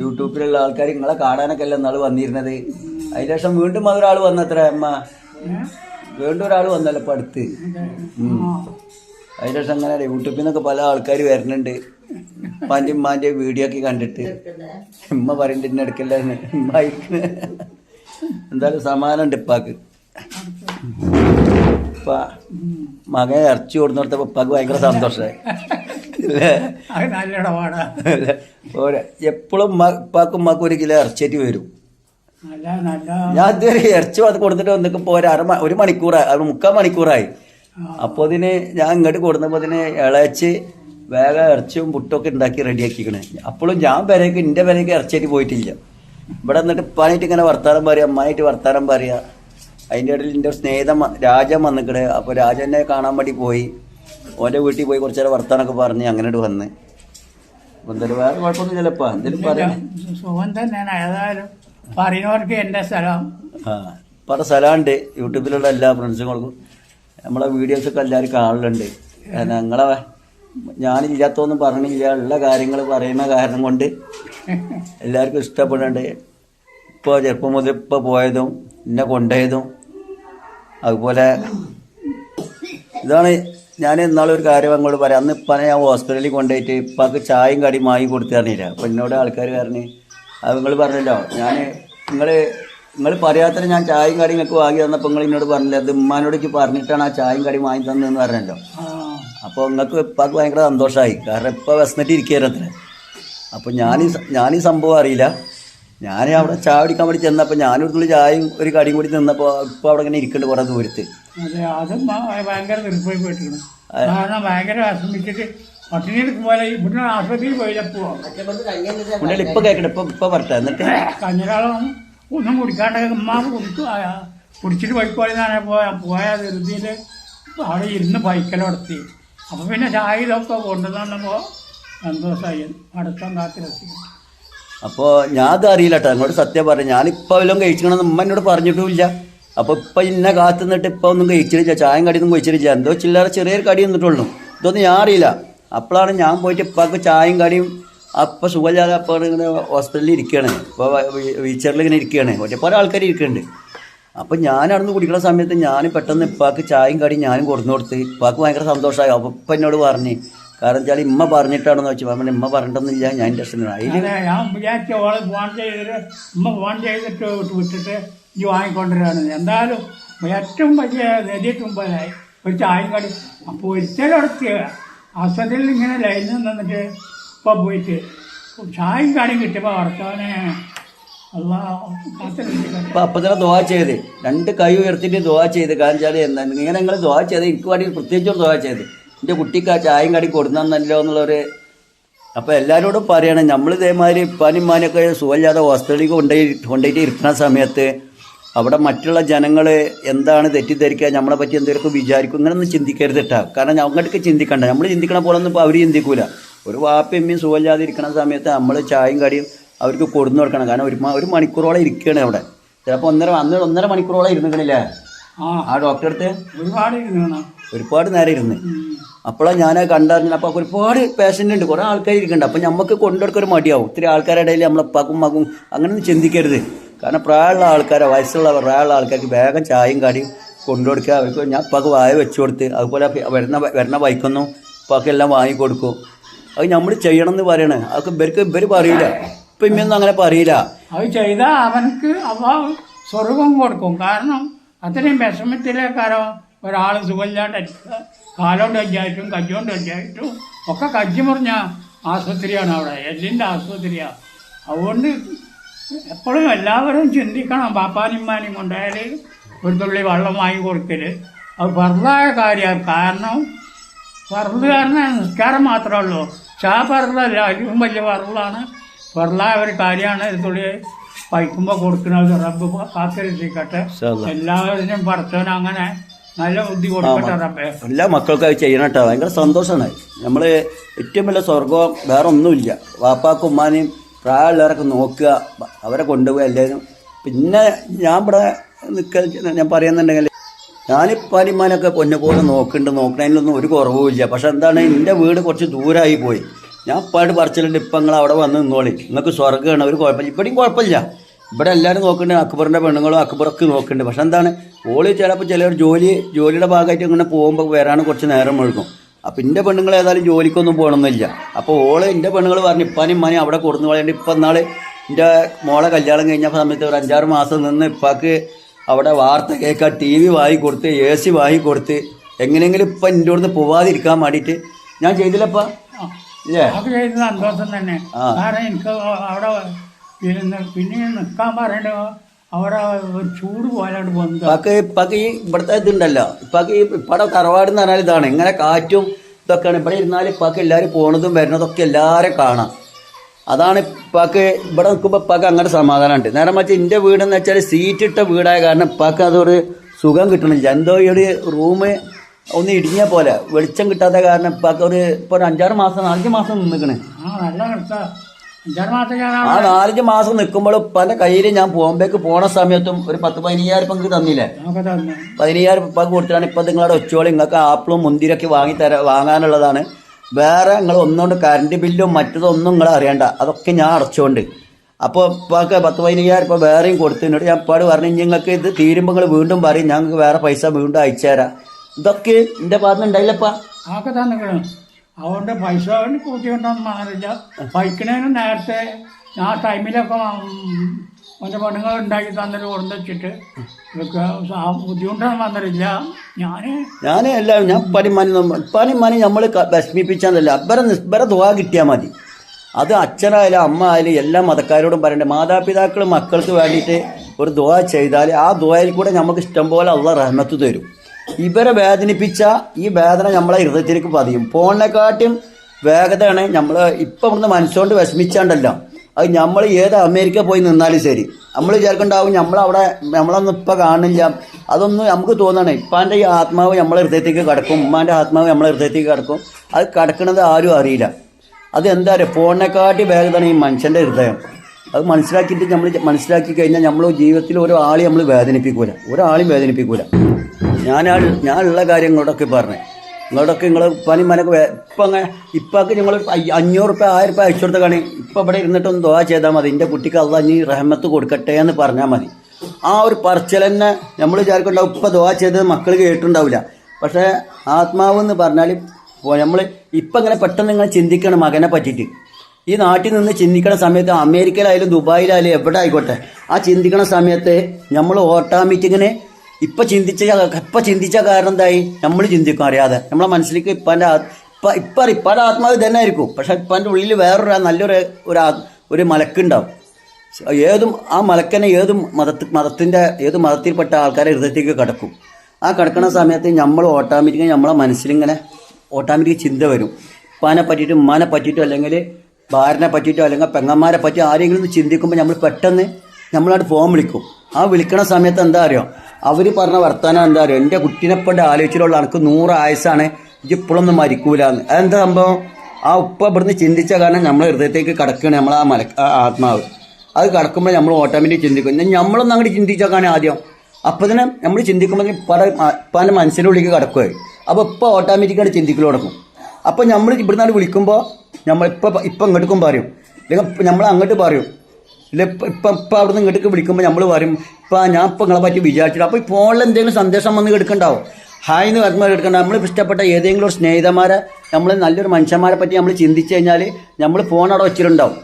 യൂട്യൂബിലുള്ള ആൾക്കാർ നിങ്ങളെ കാണാനൊക്കെ അല്ല എന്നാൾ വന്നിരുന്നത്? അതിന് ശേഷം വീണ്ടും അതൊരാൾ വന്നത്ര അമ്മ. വീണ്ടും ഒരാൾ വന്നല്ലോ ഇപ്പൊ അടുത്ത്. അതിന് ശേഷം അങ്ങനെ യൂട്യൂബിൽ നിന്നൊക്കെ പല ആൾക്കാർ വരുന്നുണ്ട് ഉപ്പാന്റെ ഉമ്മാന്റെ വീഡിയോ ഒക്കെ കണ്ടിട്ട്. ഉമ്മ പറയുന്നുണ്ട് ഇന്നെ എടുക്കില്ല. എന്തായാലും സമാനമുണ്ട് ഇപ്പാക്ക് ഇപ്പ മകൻ ഇറച്ചി കൊടുത്തോടത്ത ഉപ്പാക്ക് ഭയങ്കര സന്തോഷമായി അല്ലേ? എപ്പോഴും ഉപ്പാക്കും ഉമ്മാക്കും ഒരു കിലോ ഇറച്ചിയായിട്ട് വരും. ഞാൻ ഇതുവരെ ഇറച്ചി അത് കൊടുത്തിട്ട് വന്നിട്ട് ഇപ്പോൾ ഒരു അര ഒരു മണിക്കൂറായി. അത് മുക്കാൽ മണിക്കൂറായി. അപ്പോൾ അതിന് ഞാൻ ഇങ്ങോട്ട് കൊടുന്നപ്പോൾ അതിന് ഇളച്ച് വേഗം ഇറച്ചിയും പുട്ടൊക്കെ ഉണ്ടാക്കി റെഡിയാക്കിക്കണേ. അപ്പോഴും ഞാൻ പെരേക്ക് എന്റെ വിലയ്ക്ക് ഇറച്ചിയായിട്ട് പോയിട്ടില്ല. ഇവിടെ എന്നിട്ട് പണിയിട്ട് ഇങ്ങനെ വർത്താനം പറയുക അമ്മായിട്ട് വർത്താനം പറയുക അതിന്റെ ഇടയിൽ എന്റെ സ്നേഹിതം രാജൻ വന്നിക്കണേ. അപ്പോൾ രാജനെ കാണാൻ വേണ്ടി പോയി. ഓന്റെ വീട്ടിൽ പോയി കുറച്ച് നേരം വർത്താനൊക്കെ പറഞ്ഞ് അങ്ങനെ വന്ന്. അപ്പോൾ എന്തായാലും വേറെ കുഴപ്പമൊന്നും ചിലപ്പോൾ എന്തെങ്കിലും പറയാം. സുഖം തന്നെയാണ്. ഏതായാലും പറയുന്നവർക്ക് എന്റെ സ്ഥലം. ആ പല സ്ഥലമുണ്ട്. യൂട്യൂബിലുള്ള എല്ലാ ഫ്രണ്ട്സുകൾക്കും നമ്മളെ വീഡിയോസൊക്കെ എല്ലാവരും കാണലുണ്ട്. ഞങ്ങളെ ഞാനില്ലാത്തൊന്നും പറഞ്ഞില്ല. ഉള്ള കാര്യങ്ങൾ പറയുന്ന കാരണം കൊണ്ട് എല്ലാവർക്കും ഇഷ്ടപ്പെടുന്നുണ്ട് ഇപ്പോൾ ചെറുപ്പം മുതൽ ഇപ്പോൾ പോയതും എന്നെ കൊണ്ടുപോയതും അതുപോലെ ഇതാണ് ഞാൻ ഇന്നാളെ ഒരു കാര്യം അങ്ങോട്ട് പറയാം. അന്ന് ഇപ്പം ഞാൻ ഹോസ്പിറ്റലിൽ കൊണ്ടുപോയിട്ട് ഇപ്പൊക്ക് ചായയും കടിയും വാങ്ങി കൊടുത്തു തരണില്ല അപ്പം എന്നോട് ആൾക്കാർ പറഞ്ഞ് അത് നിങ്ങൾ പറഞ്ഞല്ലോ. ഞാൻ നിങ്ങൾ നിങ്ങൾ പറയാത്തതിന് ഞാൻ ചായയും കടിയും ഒക്കെ വാങ്ങി തന്നപ്പോൾ നിങ്ങൾ എന്നോട് പറഞ്ഞില്ല അത് ഉമ്മാനോട് എനിക്ക് പറഞ്ഞിട്ടാണ് ആ ചായയും കടിയും വാങ്ങി തന്നതെന്ന് പറഞ്ഞല്ലോ. അപ്പോൾ നിങ്ങൾക്ക് ഇപ്പൊക്ക് ഭയങ്കര സന്തോഷമായി കാരണം ഇപ്പോൾ വിസന്നിട്ട് ഇരിക്കുകയായിരുന്നു അത്ര. അപ്പോൾ ഞാൻ ഞാൻ ഈ സംഭവം അറിയില്ല. ഞാൻ അവിടെ ചായ കുടിക്കാൻ വേണ്ടി ചെന്നപ്പോൾ ഞാനൊരു തുള്ളി ചായയും ഒരു കടിയും കൂടി നിന്നപ്പോൾ ഇപ്പോൾ അവിടെ ഇങ്ങനെ ഇരിക്കുന്നുണ്ട് കുറേ ദൂരത്ത്. അതെ ഭയങ്കര പോയിട്ടുണ്ട്. ഭയങ്കര വിഷമിച്ചിട്ട് ഇപ്പൊ കേക്കട്ടെ ഇപ്പൊ ഇപ്പൊ പറട്ടെ എന്നിട്ട് കഞ്ഞിരാളം ഒന്നും കുടിക്കാണ്ട് ഉമ്മാവ് കൊടുത്തു. കുടിച്ചിട്ട് പോയിക്കോളിന്നാണ് പോയ പോയ ധൃതിയിൽ അവിടെ ഇരുന്ന് പൈക്കൽ നടത്തി. അപ്പോൾ പിന്നെ ചായ ഇതൊക്കെ കൊണ്ടുവന്നപ്പോൾ സന്തോഷമായി അടുത്തം കാത്തിലെത്തി അപ്പോൾ ഞാൻ അത് അറിയില്ല കേട്ടോ അങ്ങോട്ട് സത്യം പറഞ്ഞു. ഞാനിപ്പോൾ വല്ലതും കഴിച്ചിക്കണമെന്ന് ഉമ്മ എന്നോട് പറഞ്ഞിട്ടുമില്ല. അപ്പോൾ ഇപ്പം ഇന്നെ കാത്തു നിന്നിട്ട് ഇപ്പം ഒന്നും കഴിച്ചിട്ടില്ല. ചായം കടിയൊന്നും കഴിച്ചിട്ടില്ല എന്തോ ചില്ലറ ചെറിയൊരു കടി നിന്നിട്ടുള്ളൂ. ഇതൊന്നും ഞാൻ അറിയില്ല. അപ്പോഴാണ് ഞാൻ പോയിട്ട് ഇപ്പം ചായയും കടിയും അപ്പം സുഖമില്ലാതെ അപ്പോൾ ഇങ്ങനെ ഹോസ്പിറ്റലിൽ ഇരിക്കുകയാണ്. ഇപ്പോൾ വീച്ചറിൽ ഇങ്ങനെ ഇരിക്കുകയാണ്. പല ആൾക്കാർ ഇരിക്കുന്നുണ്ട്. അപ്പം ഞാൻ അവിടുന്ന് കുടിക്കുന്ന സമയത്ത് ഞാൻ പെട്ടെന്ന് ഇപ്പാക്ക് ചായയും കടി ഞാനും കൊടുന്നു കൊടുത്ത് ഇപ്പാക്ക് ഭയങ്കര സന്തോഷമായി. അപ്പം ഇപ്പം എന്നോട് പറഞ്ഞ് കാരണം വെച്ചാൽ ഇമ്മ പറഞ്ഞിട്ടാണെന്ന് വെച്ചു അപ്പം ഇമ്മ പറഞ്ഞിട്ടൊന്നുമില്ല ഞാൻ അതിൽ അതെ ഞാൻ വിചാരിച്ച ഓളെ ഫോൺ ചെയ്തിട്ട് ഇമ്മ ഫോൺ ചെയ്തിട്ട് വിട്ട് വിട്ടിട്ട് ഈ വാങ്ങിക്കൊണ്ടിരാണ് എന്തായാലും ഏറ്റവും വലിയ നെതിട്ടുമ്പോഴായി ഒരു ചായയും കടി അപ്പോൾ ഒരിക്കലടത്തിയ അസതിൽ ഇങ്ങനെ ലൈനിൽ നിന്നിട്ട് ഇപ്പം പോയിട്ട് ചായയും കടിയും കിട്ടിയപ്പോൾ ഭർത്താവിനെ അപ്പൊ അപ്പൊ തന്നെ ദുവാ ചെയ്ത്. രണ്ട് കൈ ഉയർത്തിട്ട് ദുവാ ചെയ്ത്. കാരണം വെച്ചാൽ ഇങ്ങനെ നിങ്ങൾ ദുവാ ചെയ്ത്. എനിക്ക് വേണ്ടി പ്രത്യേകിച്ച് ദുവാ ചെയ്ത്. എന്റെ കുട്ടിക്ക് ആ ചായയും കടി കൊടുന്നല്ലോ എന്നുള്ളൊരു അപ്പൊ എല്ലാവരോടും പറയണം നമ്മൾ ഇതേമാതിരി പനിമാനൊക്കെ സുഖമില്ലാതെ ഹോസ്പിറ്റലിലേക്ക് കൊണ്ടുപോയി കൊണ്ടുപോയിട്ട് ഇരിക്കുന്ന സമയത്ത് അവിടെ മറ്റുള്ള ജനങ്ങൾ എന്താണ് തെറ്റിദ്ധരിക്കുക നമ്മളെ പറ്റി എന്തെങ്കിലും വിചാരിക്കും. ഇങ്ങനൊന്നും ചിന്തിക്കരുത് കേട്ടോ കാരണം അങ്ങോട്ടേക്ക് ചിന്തിക്കണ്ട. നമ്മൾ ചിന്തിക്കണ പോലെ ഒന്നും ഇപ്പോൾ അവർ ചിന്തിക്കൂല. ഒരു വാപ്പയമ്മയും സുഖമില്ലാതെ ഇരിക്കുന്ന സമയത്ത് നമ്മൾ ചായയും കടിയും അവർക്ക് കൊടുന്നു കൊടുക്കണം. കാരണം ഒരു ഒരു മണിക്കൂറോളം ഇരിക്കുകയാണ് അവിടെ. ചിലപ്പോൾ ഒന്നര അന്ന് ഒന്നര മണിക്കൂറോളം ഇരുന്നിക്കണില്ലേ ആ. ആ ഡോക്ടറെ അടുത്ത്? ഒരുപാട് ഒരുപാട് നേരം ഇരുന്ന്. അപ്പോഴാണ് ഞാൻ കണ്ടറിഞ്ഞത്. അപ്പോൾ ഒരുപാട് പേഷ്യന്റ് ഉണ്ട്. കുറേ ആൾക്കാർ ഇരിക്കുന്നുണ്ട്. അപ്പോൾ നമുക്ക് കൊണ്ടുകൊടുക്കൊരു മടിയാവും. ഒത്തിരി ആൾക്കാരുടെ ഇടയിൽ നമ്മളെ പകും മകും അങ്ങനെയൊന്നും ചിന്തിക്കരുത്. കാരണം പ്രായമുള്ള ആൾക്കാരെ വയസ്സുള്ള പ്രായമുള്ള ആൾക്കാർക്ക് വേഗം ചായയും കടിയും കൊണ്ടുകൊടുക്കുക അവർക്ക് ഞാൻ ഇപ്പൊക്കെ വായ വെച്ചു കൊടുത്ത് അതുപോലെ വരുന്ന വരുന്ന ബൈക്കൊന്നും ഇപ്പൊക്കെ എല്ലാം വാങ്ങിക്കൊടുക്കും അത് നമ്മൾ ചെയ്യണം എന്ന് പറയണേ. അതൊക്കെ ഇവർക്ക് ഇവർ പറയില്ല ഇപ്പം ഇമ്മയൊന്നും അങ്ങനെ പറയില്ല അത് ചെയ്താൽ അവനക്ക് അവ സ്വർഗം കൊടുക്കും. കാരണം അത്രയും വിഷമത്തിലേക്കാരോ ഒരാൾ സുഖമില്ലാണ്ട് കാലോണ്ട് അഞ്ചായിട്ടും കജ്ജോണ്ട് അഞ്ചായിട്ടും ഒക്കെ കജ്ജി മുറിഞ്ഞ ആശുപത്രിയാണ് അവിടെ. എല്ലിന്റെ ആശുപത്രിയാണ് അതുകൊണ്ട് എപ്പോഴും എല്ലാവരും ചിന്തിക്കണം. പാപ്പാനിമ്മാനും കൊണ്ടായാൽ ഒരു തുള്ളി വെള്ളം വാങ്ങി കൊടുക്കൽ അത് വെറുതായ കാര്യമാണ് കാരണം വെറുതെ കാരണം നിസ്കാരം മാത്രമേ ഉള്ളൂ. ചാ പറഞ്ഞതല്ല അതിലും വലിയ പറളാണ് വറലായ ഒരു കാര്യമാണ്. ഇത് തുള്ളി പൈക്കുമ്പോൾ കൊടുക്കുന്നത് റബ്ബ് കാത്തിരിക്കട്ടെ എല്ലാവരും പഠിച്ചവൻ അങ്ങനെ നല്ല ബുദ്ധി കൊടുക്കട്ടെ റബ്ബെ. എല്ലാ മക്കൾക്കും അത് ചെയ്യണം കേട്ടോ. ഭയങ്കര സന്തോഷമാണ് നമ്മൾ ഏറ്റവും വലിയ സ്വർഗം വേറെ ഒന്നുമില്ല. വാപ്പാക്കും ഉമ്മാനെയും പ്രായമുള്ളവരൊക്കെ നോക്കുക അവരെ കൊണ്ടുപോയി എല്ലാവരും. പിന്നെ ഞാൻ ഇവിടെ നിൽക്ക ഞാൻ പറയുന്നുണ്ടെങ്കിൽ ഞാനിപ്പാലിമാനൊക്കെ പൊന്നെ പോലെ നോക്കുന്നുണ്ട്. നോക്കണതിനൊന്നും ഒരു കുറവുമില്ല പക്ഷെ എന്താണ് എന്റെ വീട് കുറച്ച് ദൂരമായി പോയി. ഞാൻ ഇപ്പായിട്ട് പറിച്ചിട്ടുണ്ട് ഇപ്പം നിങ്ങൾ അവിടെ വന്ന് നിന്നോളി. നിങ്ങൾക്ക് സ്വർഗമാണ് ഒരു കുഴപ്പമില്ല. ഇപ്പോഴും കുഴപ്പമില്ല. ഇവിടെ എല്ലാവരും നോക്കുന്നുണ്ട് അക്ബറിന്റെ പെണ്ണുങ്ങളും അക്ബറൊക്കെ നോക്കുന്നുണ്ട്. പക്ഷെ എന്താണ് ഓളി ചിലപ്പോൾ ചിലർ ജോലി ജോലിയുടെ ഭാഗമായിട്ട് ഇങ്ങനെ പോകുമ്പോൾ വരാൻ കുറച്ച് നേരം മുഴുക്കും അപ്പം എന്റെ പെണ്ണുങ്ങൾ ഏതായാലും ജോലിക്കൊന്നും പോകണമെന്നില്ല. അപ്പോൾ ഓൾ എന്റെ പെണ്ണുങ്ങൾ പറഞ്ഞു ഇപ്പാനും ഇമ്മാനും അവിടെ കൊടുന്നു കളയേണ്ടി. ഇപ്പം നാൾ എന്റെ മോളെ കല്യാണം കഴിഞ്ഞ സമയത്ത് ഒരു അഞ്ചാറ് മാസം നിന്ന് ഇപ്പാക്ക് അവിടെ വാർത്ത കേൾക്കുക ടി വി വാങ്ങി കൊടുത്ത് എ സി വാങ്ങി കൊടുത്ത് എങ്ങനെയെങ്കിലും ഇപ്പം എന്റെ അടുത്ത് പോവാതിരിക്കാൻ വേണ്ടിയിട്ട് ഞാൻ ചെയ്തില്ലപ്പാ. ഇല്ലേ? അത് ചെയ്ത് സന്തോഷം തന്നെ. കാരണം എനിക്ക് അവിടെ ഇരുന്ന് പിന്നെ നിൽക്കാൻ പറയണ്ട അവിടെ ഒരു ചൂട് പോലാണ്ട് വന്നു ഇപ്പാക്ക് ഇപ്പാക്ക് ഈ ഇവിടുത്തെ ഇതുണ്ടല്ലോ. ഇപ്പാക്ക് ഈ ഇപ്പടെ തറവാട് എന്ന് പറഞ്ഞാൽ ഇതാണ്. ഇങ്ങനെ കാറ്റും ഇതൊക്കെയാണ്. ഇവിടെ ഇരുന്നാൽ ഇപ്പാക്ക് എല്ലാവരും പോണതും വരുന്നതൊക്കെ എല്ലാവരും കാണാം. അതാണ് ഇപ്പാക്ക് ഇവിടെ നിൽക്കുമ്പോൾ ഇപ്പാക്ക് അങ്ങനെ സമാധാനമുണ്ട്. നേരെ മറ്റേ എന്റെ വീടെന്ന് വെച്ചാൽ സീറ്റ് ഇട്ട വീടായ കാരണം ഇപ്പാക്ക് അതൊരു സുഖം കിട്ടണില്ല. എന്തോ ഈ ഒരു റൂം ഒന്ന് ഇടിഞ്ഞ പോലെ വെളിച്ചം കിട്ടാത്ത കാരണം ഇപ്പാക്ക് ഒരു ഇപ്പോൾ ഒരു അഞ്ചാറ് മാസം നാലഞ്ച് മാസം നിന്നിക്കണേ. ആ നാലഞ്ച് മാസം നിൽക്കുമ്പോൾ ഇപ്പാന്റെ കയ്യിൽ ഞാൻ ബോംബേക്ക് പോണ സമയത്തും ഒരു പത്ത് പതിനയ്യായിരം പങ്ക് തന്നില്ലേ? പതിനയ്യായിരം ഉപ്പാക്ക് കൊടുത്തിട്ടാണ് ഇപ്പം നിങ്ങളുടെ ഒച്ചോളി നിങ്ങൾക്ക് ആപ്പിളും മുന്തിരിയൊക്കെ വാങ്ങി തരാ വാങ്ങാനുള്ളതാണ്. വേറെ നിങ്ങൾ ഒന്നുകൊണ്ട് കറണ്ട് ബില്ലും മറ്റതൊന്നും നിങ്ങൾ അറിയണ്ട. അതൊക്കെ ഞാൻ അടച്ചുകൊണ്ട് അപ്പോൾ ഇപ്പൊക്കെ പത്ത് പതിനയ്യായിരം ഇപ്പോൾ വേറെയും കൊടുത്തിട്ടുണ്ട് ഞാൻ ഇപ്പാട് പറഞ്ഞു നിങ്ങൾക്ക് ഇത് തീരുമ്പോൾ നിങ്ങൾ വീണ്ടും പറയും ഞങ്ങൾക്ക് വേറെ പൈസ വീണ്ടും അയച്ചു തരാം. ഇതൊക്കെ എന്റെ ഭാഗത്ത് ഉണ്ടായില്ലപ്പാ അതുകൊണ്ട് പൈസ കൂട്ടിക്കൊണ്ടൊന്നും മാറില്ല പൈക്കണേനും നേരത്തെ ആ ടൈമിലൊക്കെ എന്റെ പെണ്ണുങ്ങൾ ഉണ്ടാക്കി തന്നിട്ട് കൊണ്ടു വെച്ചിട്ട് ഇതൊക്കെ ബുദ്ധിമുട്ടൊന്നും വന്നിട്ടില്ല. ഞാൻ ഞാൻ എല്ലാം ഞാൻ പനിമാനി പനിമാനി നമ്മൾ വിഷമിപ്പിച്ചാന്നല്ല. അബ്ബരം നിസ്ബര ദുവാ കിട്ടിയാൽ മതി. അത് അച്ഛനായാലും അമ്മ ആയാലും എല്ലാ മതക്കാരോടും പറയണ്ടേ. മാതാപിതാക്കൾ മക്കൾക്ക് വേണ്ടിയിട്ട് ഒരു ദുവാ ചെയ്താൽ ആ ദുവായിൽ കൂടെ നമുക്ക് ഇഷ്ടം പോലെ ഉള്ള റഹ്മത്ത് തരും. ഇവരെ വേദനിപ്പിച്ച ഈ വേദന നമ്മളെ ഹൃദയത്തിലേക്ക് പതിയും. ഫോണിനെക്കാട്ടും വേഗതയാണ് നമ്മൾ ഇപ്പം ഇവിടുന്ന് മനസ്സുകൊണ്ട് വിഷമിച്ചാണ്ടല്ലോ. അത് നമ്മൾ ഏത് അമേരിക്ക പോയി നിന്നാലും ശരി. നമ്മൾ വിചാരിക്കുന്നുണ്ടാവും നമ്മളവിടെ നമ്മളൊന്നും ഇപ്പം കാണില്ല അതൊന്നും നമുക്ക് തോന്നണേ. ഇപ്പാന്റെ ഈ ആത്മാവ് നമ്മളെ ഹൃദയത്തേക്ക് കിടക്കും. ഉമ്മാന്റെ ആത്മാവ് നമ്മളെ ഹൃദയത്തേക്ക് കിടക്കും. അത് കിടക്കണത് ആരും അറിയില്ല. അത് എന്താ പറയുക ഫോണിനെക്കാട്ടി വേഗതാണ് ഈ മനുഷ്യന്റെ ഹൃദയം. അത് മനസ്സിലാക്കിയിട്ട് നമ്മൾ മനസ്സിലാക്കി കഴിഞ്ഞാൽ നമ്മൾ ജീവിതത്തിൽ ഒരാളെയും നമ്മൾ വേദനിപ്പിക്കൂല. ഒരാളെയും വേദനിപ്പിക്കൂല. ഞാനാ ഞാനുള്ള കാര്യങ്ങളോടൊക്കെ പറഞ്ഞേ. നിങ്ങളോടൊക്കെ നിങ്ങൾ പനി മനക്ക് ഇപ്പം അങ്ങനെ ഇപ്പൊക്കെ നിങ്ങൾ അഞ്ഞൂറ് റുപ്യ ആയിരം റുപ്യ അയച്ചു കൊടുത്തക്കാണ് കാണി ഇപ്പം ഇവിടെ ഇരുന്നിട്ടൊന്ന് ദോഹ ചെയ്താൽ മതി. എന്റെ കുട്ടിക്ക് അല്ല അഞ്ഞ് റഹമത്ത് കൊടുക്കട്ടെ എന്ന് പറഞ്ഞാൽ മതി. ആ ഒരു പറച്ചിൽ തന്നെ നമ്മൾ വിചാരിക്കുന്നുണ്ടാവും. ഇപ്പം ദോഹ ചെയ്തത് മക്കൾ കേട്ടിട്ടുണ്ടാവില്ല. പക്ഷേ ആത്മാവ് എന്ന് പറഞ്ഞാൽ നമ്മൾ ഇപ്പം ഇങ്ങനെ പെട്ടെന്ന് നിങ്ങൾ ചിന്തിക്കണം മകനെ പറ്റിയിട്ട്. ഈ നാട്ടിൽ നിന്ന് ചിന്തിക്കണ സമയത്ത് അമേരിക്കയിലായാലും ദുബായിലായാലും എവിടെ ആയിക്കോട്ടെ. ആ ചിന്തിക്കണ സമയത്ത് നമ്മൾ ഓട്ടോമാറ്റിക്കിന് ഇപ്പം ചിന്തിച്ച ഇപ്പം ചിന്തിച്ച കാരണം എന്തായി? നമ്മൾ ചിന്തിക്കും അറിയാതെ. നമ്മളെ മനസ്സിലേക്ക് ഇപ്പാന്റെ ഇപ്പം ഇപ്പം ഇപ്പാന്റെ ആത്മാവ് തന്നെ ആയിരിക്കും പക്ഷെ ഇപ്പാന്റെ ഉള്ളിൽ വേറൊരു നല്ലൊരു ഒരു ഒരു മലക്കുണ്ടാവും. ഏതും ആ മലക്കനെ ഏതും മതത്തി മതത്തിന്റെ ഏത് മതത്തിൽപ്പെട്ട ആൾക്കാരെ ഹൃദയത്തേക്ക് കിടക്കും. ആ കിടക്കുന്ന സമയത്ത് നമ്മൾ ഓട്ടോമാറ്റിക്കായി നമ്മളെ മനസ്സിലിങ്ങനെ ഓട്ടോമാറ്റിക് ചിന്ത വരും. ഉപ്പാനെ പറ്റിയിട്ടും ഉമ്മാനെ പറ്റിയിട്ടും അല്ലെങ്കിൽ ഭാരനെ പറ്റിയിട്ടോ അല്ലെങ്കിൽ പെങ്ങന്മാരെ പറ്റി ആരെങ്കിലും ചിന്തിക്കുമ്പോൾ നമ്മൾ പെട്ടെന്ന് നമ്മളവിടെ ഫോം വിളിക്കും. ആ വിളിക്കണ സമയത്ത് എന്താ അറിയോ? അവർ പറഞ്ഞ വർത്തമാനം എന്താ അറിയോ? എന്റെ കുട്ടീനെപ്പണ്ട് ആലോചിച്ചിട്ടുള്ള എനിക്ക് നൂറ് ആയുസാണ്. ഇപ്പോഴൊന്നും മരിക്കൂലെന്ന്. അതെന്താ സംഭവം? ആ ഉപ്പ ഇവിടുന്ന് ചിന്തിച്ച കാരണം നമ്മളെ ഹൃദയത്തേക്ക് കിടക്കുകയാണ് നമ്മൾ ആ മല ആത്മാവ്. അത് കിടക്കുമ്പോൾ നമ്മൾ ഓട്ടോമാറ്റിക് ചിന്തിക്കും. നമ്മളൊന്നും അങ്ങോട്ട് ചിന്തിച്ചേക്കാണ് ആദ്യം. അപ്പം തന്നെ നമ്മൾ ചിന്തിക്കുമ്പോൾ പല പല മനസ്സിന്റെ ഉള്ളിലേക്ക് കിടക്കുകയായി അപ്പോൾ ഇപ്പോൾ ഓട്ടോമാറ്റിക്കായിട്ട് ചിന്തിക്കൽ തുടങ്ങും. അപ്പോൾ നമ്മൾ ഇവിടുന്നാണ് വിളിക്കുമ്പോൾ നമ്മൾ ഇപ്പം ഇപ്പം ഇങ്ങോട്ടേക്കും പറയും. അല്ലെങ്കിൽ നമ്മൾ അങ്ങോട്ട് പറയും. ഇല്ല ഇപ്പം ഇപ്പം അവിടെ നിന്ന് ഇങ്ങോട്ടേക്ക് വിളിക്കുമ്പോൾ നമ്മൾ പറയും ഇപ്പം ഞാൻ ഇപ്പം നിങ്ങളെ പറ്റി വിചാരിച്ചിട്ട് അപ്പോൾ ഈ ഫോണിൽ എന്തെങ്കിലും സന്ദേശം വന്ന് എടുക്കണ്ടാവും. ഹായ് എന്ന് പറഞ്ഞാൽ എടുക്കണ്ട. നമ്മൾ ഇഷ്ടപ്പെട്ട ഏതെങ്കിലും ഒരു സ്നേഹിതന്മാരെ നമ്മൾ നല്ലൊരു മനുഷ്യന്മാരെ പറ്റി നമ്മൾ ചിന്തിച്ച് കഴിഞ്ഞാൽ നമ്മൾ ഫോൺ അവിടെ വെച്ചിട്ടുണ്ടാവും.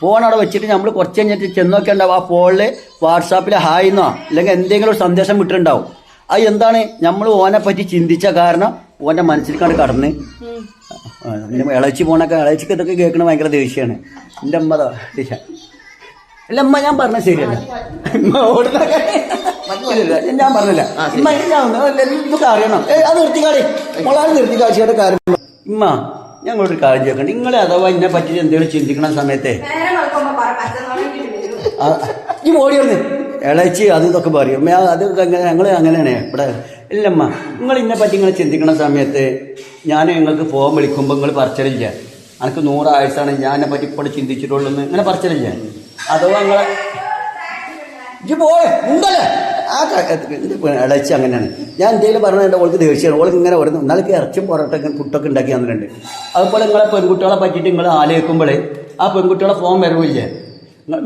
ഫോൺ അവിടെ വെച്ചിട്ട് നമ്മൾ കുറച്ച് കഴിഞ്ഞിട്ട് ചെന്നൊക്കെ ഉണ്ടാവും. ആ ഫോണിൽ വാട്സാപ്പിൽ ഹായ് എന്നോ അല്ലെങ്കിൽ എന്തെങ്കിലും ഒരു സന്ദേശം വിട്ടിട്ടുണ്ടാവും. അത് എന്താണ്? നമ്മൾ ഓനെ പറ്റി ചിന്തിച്ച കാരണം ഓന്റെ മനസ്സിലേക്കാണ് കടന്ന്. ഇളച്ചു പോണൊക്കെ ഇളച്ചിക്ക് ഇതൊക്കെ കേൾക്കണ ഭയങ്കര ദേഷ്യമാണ് എന്റെ അമ്മ അതാ ദേഷ്യ അല്ല അമ്മ ഞാൻ പറഞ്ഞ ശരിയല്ല. ഓടുന്ന ഞാൻ പറഞ്ഞില്ല. ഇമ്മ ഇതൊക്കെ അറിയണം. അത് നിർത്തിക്കാളി മോളാണ് നിർത്തി കാഴ്ചയുടെ കാര്യം. ഇമ്മ ഞങ്ങളൊരു കാര്യം ചേർക്കണം നിങ്ങളെ അഥവാ എന്നെ പറ്റി എന്തെങ്കിലും ചിന്തിക്കണ സമയത്തെ. ഈ ഓടി വന്ന്. ഇളച്ചി അത് ഇതൊക്കെ പറയും. അത് അങ്ങനെ ഞങ്ങൾ അങ്ങനെയാണ്. ഇവിടെ ഇല്ലമ്മ നിങ്ങൾ ഇന്നെ പറ്റി ഇങ്ങനെ ചിന്തിക്കണ സമയത്ത് ഞാൻ നിങ്ങൾക്ക് ഫോൺ വിളിക്കുമ്പോൾ നിങ്ങൾ പറിച്ചറിയില്ല എനിക്ക് നൂറ് ആയുസാണ് ഞാൻ എന്നെ പറ്റി ഇപ്പോൾ ചിന്തിച്ചിട്ടുള്ളൂ എന്ന് ഇങ്ങനെ പറച്ചലില്ല. അഥവാ നിങ്ങളെ ഇജ്ജ് പോലെ ഉണ്ടല്ലേ ആ ഇളച്ചി അങ്ങനെയാണ്. ഞാൻ എന്തെങ്കിലും പറഞ്ഞാൽ ഓൾക്ക് ദേഷ്യമാണ് ഓൾക്ക് ഇങ്ങനെ വരുന്നു ഇന്നലൊക്കെ ഇറച്ചും പൊറോട്ടൊക്കെ പുട്ടൊക്കെ ഉണ്ടാക്കി തന്നിട്ടുണ്ട്. അതുപോലെ നിങ്ങളെ പെൺകുട്ടികളെ പറ്റിയിട്ട് നിങ്ങൾ ആലോചിക്കുമ്പോൾ ആ പെൺകുട്ടികളെ ഫോം വരവില്ലേ? നിങ്ങൾ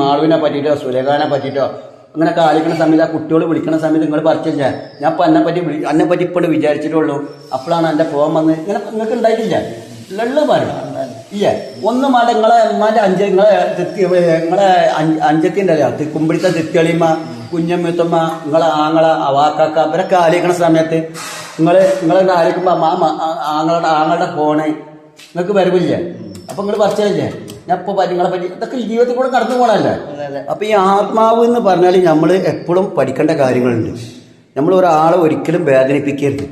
മാളുവിനെ പറ്റിയിട്ടോ സുരേഖാനെ പറ്റിയിട്ടോ അങ്ങനെയൊക്കെ ആലോചിക്കുന്ന സമയത്ത് ആ കുട്ടികൾ വിളിക്കുന്ന സമയത്ത് നിങ്ങൾ പറിച്ചില്ല ഞാൻ ഇപ്പം എന്നെ പറ്റി വിളി എന്നെ പറ്റി ഇപ്പോൾ വിചാരിച്ചിട്ടുള്ളൂ അപ്പോഴാണ് എന്റെ ഫോം വന്ന് ഇങ്ങനെ നിങ്ങൾക്ക് ഉണ്ടായിട്ടില്ല? ലള്ളു പറഞ്ഞു ഇല്ല. ഒന്ന് മാഡം നിങ്ങളെ ഉമ്മാന്റെ അഞ്ച നിങ്ങളെ തെത്തി നിങ്ങളെ അഞ്ച- അഞ്ചത്തിന്റെ അല്ലേ കുമ്പിടിത്ത തെത്തിയളിയമ്മ കുഞ്ഞമ്മത്തമ്മ നിങ്ങളെ ആങ്ങള അവാക്കാക്ക അവരൊക്കെ ആലോചിക്കണ സമയത്ത് നിങ്ങൾ നിങ്ങളെ ആലോചിക്കുമ്പോൾ മാമ ആങ്ങളുടെ ആങ്ങളുടെ ഫോണ് നിങ്ങൾക്ക് വരവില്ലേ? അപ്പം നിങ്ങൾ പറിച്ചല്ലേ ഞാൻ ഇപ്പോൾ നിങ്ങളെ പറ്റി ഇതൊക്കെ ജീവിതത്തിൽ കൂടെ കടന്നു പോകണമല്ലേ അപ്പം ഈ ആത്മാവ് എന്ന് പറഞ്ഞാൽ നമ്മൾ എപ്പോഴും പഠിക്കേണ്ട കാര്യങ്ങളുണ്ട്. നമ്മൾ ഒരാളെ ഒരിക്കലും വേദനിപ്പിക്കരുത്.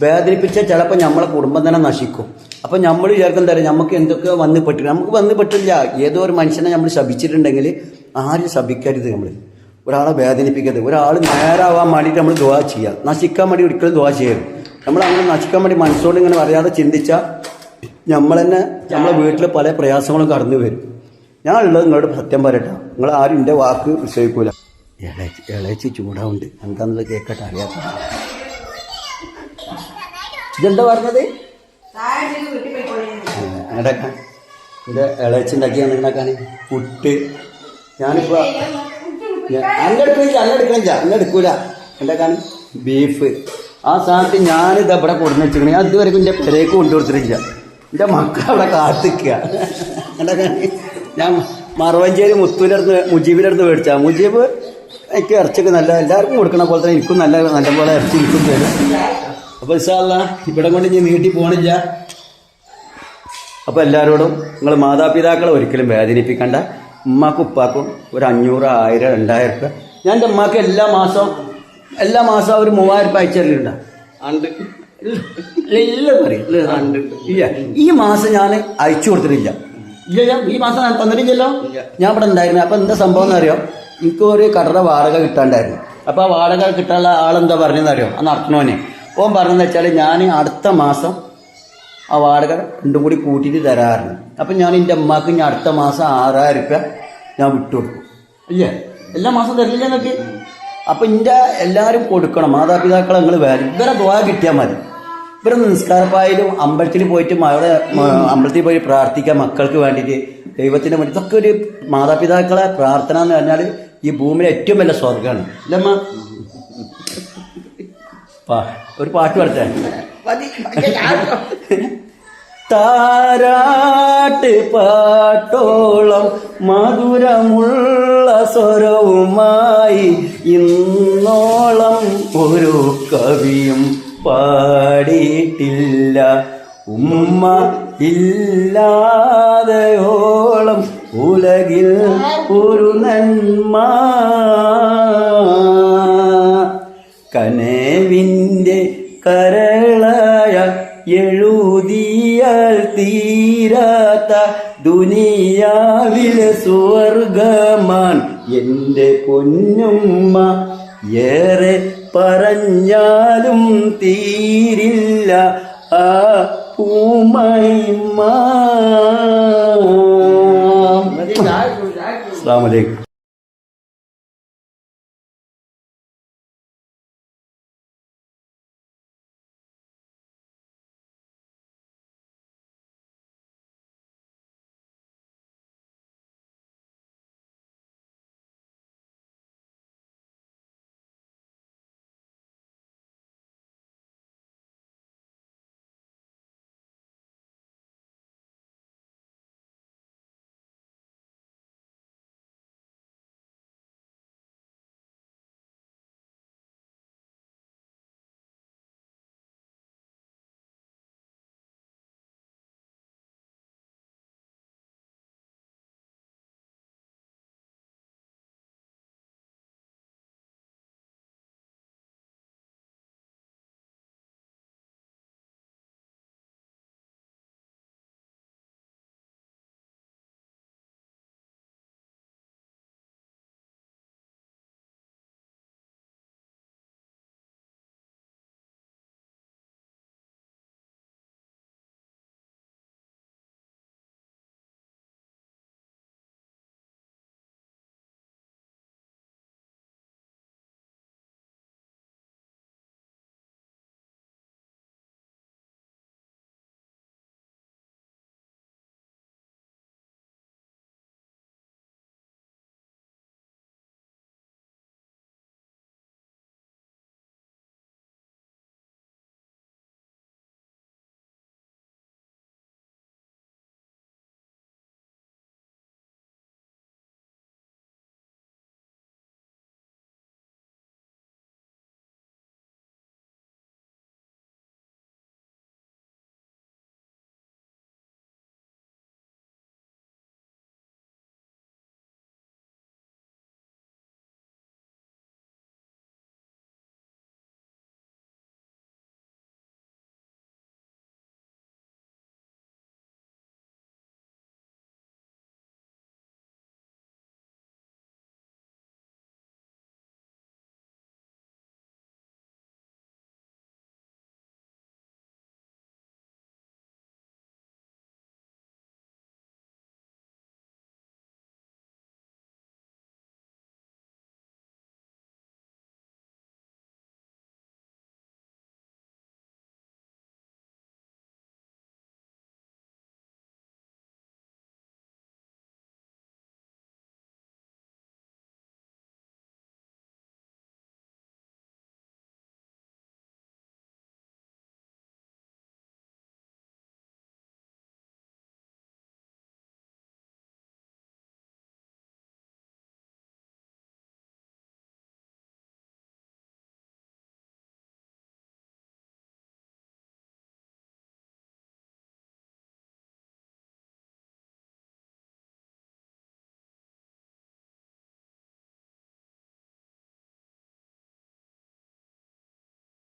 വേദനിപ്പിച്ചാൽ ചിലപ്പോൾ നമ്മളെ കുടുംബം തന്നെ നശിക്കും. അപ്പൊ നമ്മൾ വിചാരിക്കും എന്താ പറയുക നമുക്ക് എന്തൊക്കെ വന്ന് പെട്ടില്ല നമുക്ക് വന്ന് പെട്ടില്ല. ഏതോ ഒരു മനുഷ്യനെ നമ്മൾ ശപിച്ചിട്ടുണ്ടെങ്കിൽ ആരും ശപിക്കരുത് നമ്മൾ ഒരാളെ വേദനിപ്പിക്കരുത്. ഒരാൾ നേരാവാൻ വേണ്ടിയിട്ട് നമ്മൾ ദുവാ ചെയ്യുക നശിക്കാൻ വേണ്ടി ഒരിക്കലും ദുവാ ചെയ്യരുത്. നമ്മൾ അങ്ങനെ നശിക്കാൻ വേണ്ടി മനസ്സോട് ഇങ്ങനെ അറിയാതെ ചിന്തിച്ചാൽ നമ്മൾ തന്നെ നമ്മളെ വീട്ടിൽ പല പ്രയാസങ്ങളും കടന്നു വരും. ഞാൻ ഉള്ളത് നിങ്ങളോട് സത്യം പറയട്ടെ. നിങ്ങൾ ആരും എന്റെ വാക്ക് വിശ്വസിക്കൂല. ഇളച്ചി ഇളച്ചി ചൂടാവുണ്ട് എന്താണെന്നുള്ളത് കേൾക്കട്ടെ അറിയാത്ത ഇതെന്താ പറഞ്ഞത്? അങ്ങോട്ടേക്കാൻ എന്റെ ഇളച്ചി ഉണ്ടാക്കിയാണ് ഉണ്ടാക്കാൻ പുട്ട്. ഞാനിപ്പോൾ അങ്ങെടുക്കില്ല അങ്ങെടുക്കണില്ല അങ്ങെടുക്കൂല ഉണ്ടാക്കാൻ ബീഫ്. ആ സാധനത്തിൽ ഞാനിത് ഇവിടെ കൊടുന്ന് വെച്ചിരിക്കണേ. ഞാൻ എന്റെ എന്റെ പെരേക്ക് കൊണ്ടുകൊടുത്തിട്ടില്ല എന്റെ മക്കൾ അവിടെ കാത്തിക്കുക. ഉണ്ടാക്കാൻ ഞാൻ മറവഞ്ചേരി മുത്തുവിന്റെ അടുത്ത് മുജീബിന്റെ അടുത്ത് മേടിച്ചാ. മുജീബ് എനിക്ക് ഇറച്ചിയൊക്കെ നല്ല എല്ലാവർക്കും കൊടുക്കണ പോലെ തന്നെ എനിക്കും നല്ല നല്ല പോലെ ഇറച്ചി എനിക്കും തരും അപ്പോൾ ഇസാല്ല ഇവിടെ കൊണ്ട് ഇനി നീട്ടി പോകണില്ല അപ്പോൾ എല്ലാവരോടും നിങ്ങൾ മാതാപിതാക്കളെ ഒരിക്കലും വേദനിപ്പിക്കണ്ട. ഉമ്മാക്കും ഉപ്പാക്കും ഒരു അഞ്ഞൂറ് ആയിരം രണ്ടായിരം രൂപ ഞാൻ എന്റെ ഉമ്മാക്ക് എല്ലാ മാസവും എല്ലാ മാസവും ഒരു മൂവായിരം രൂപ അയച്ചു പറയും. ഇല്ല ഈ മാസം ഞാൻ അയച്ചു കൊടുത്തിട്ടില്ല. ഇല്ല ഞാൻ ഈ മാസം ഞാൻ തന്നിട്ടില്ലല്ലോ. ഞാൻ ഇവിടെ ഉണ്ടായിരുന്നു. അപ്പൊ എന്താ സംഭവം എന്നറിയോ? എനിക്ക് ഒരു കടയുടെ വാടക കിട്ടാണ്ടായിരുന്നു. അപ്പൊ ആ വാടക കിട്ടാനുള്ള ആളെന്താ പറഞ്ഞെന്നറിയോ ആ നടത്തണോനെ ഓൻ പറഞ്ഞെന്ന് വെച്ചാൽ ഞാൻ അടുത്ത മാസം ആ വാടക രണ്ടും കൂടി കൂട്ടിയിട്ട് തരാറുണ്ട്. അപ്പം ഞാൻ എന്റെ അമ്മയ്ക്ക് ഞാൻ അടുത്ത മാസം ആറായിരം രൂപ ഞാൻ വിട്ടുകൊടുക്കും അല്ലേ? എല്ലാ മാസം തരില്ല എന്നൊക്കെ അപ്പം എന്റെ എല്ലാവരും കൊടുക്കണം. മാതാപിതാക്കളെ നിങ്ങൾ വേറെ ഇവരെ ദ്വാ കിട്ടിയാൽ മതി. ഇവരെ നിസ്കാരപ്പായാലും അമ്പലത്തിൽ പോയിട്ട് അവിടെ അമ്പലത്തിൽ പോയി പ്രാർത്ഥിക്കാൻ മക്കൾക്ക് വേണ്ടിയിട്ട് ദൈവത്തിന് വേണ്ടി ഇതൊക്കെ ഒരു മാതാപിതാക്കളെ പ്രാർത്ഥന എന്ന് പറഞ്ഞാൽ ഈ ഭൂമിയിലെ ഏറ്റവും വലിയ സ്വർഗമാണ് ഇല്ലമ്മ? പാ ഒരു പാട്ട് പാടത്തെ താരാട്ട് പാട്ടോളം മധുരമുള്ള സ്വരവുമായി ഇന്നോളം ഒരു കവിയും പാടിയിട്ടില്ല. ഉമ്മ ഇല്ലാതെയോളം ഉലകിൽ ഒരു നന്മ. കനവിന്റെ കരളായ എഴുതിയാൽ തീരാത്ത ദുനിയാവിലെ സ്വർഗമാൻ എന്റെ പൊന്നുമ്മ ഏറെ പറഞ്ഞാലും തീരില്ല ആ പൂമൈമ്മ സ്ലാമലേക്കും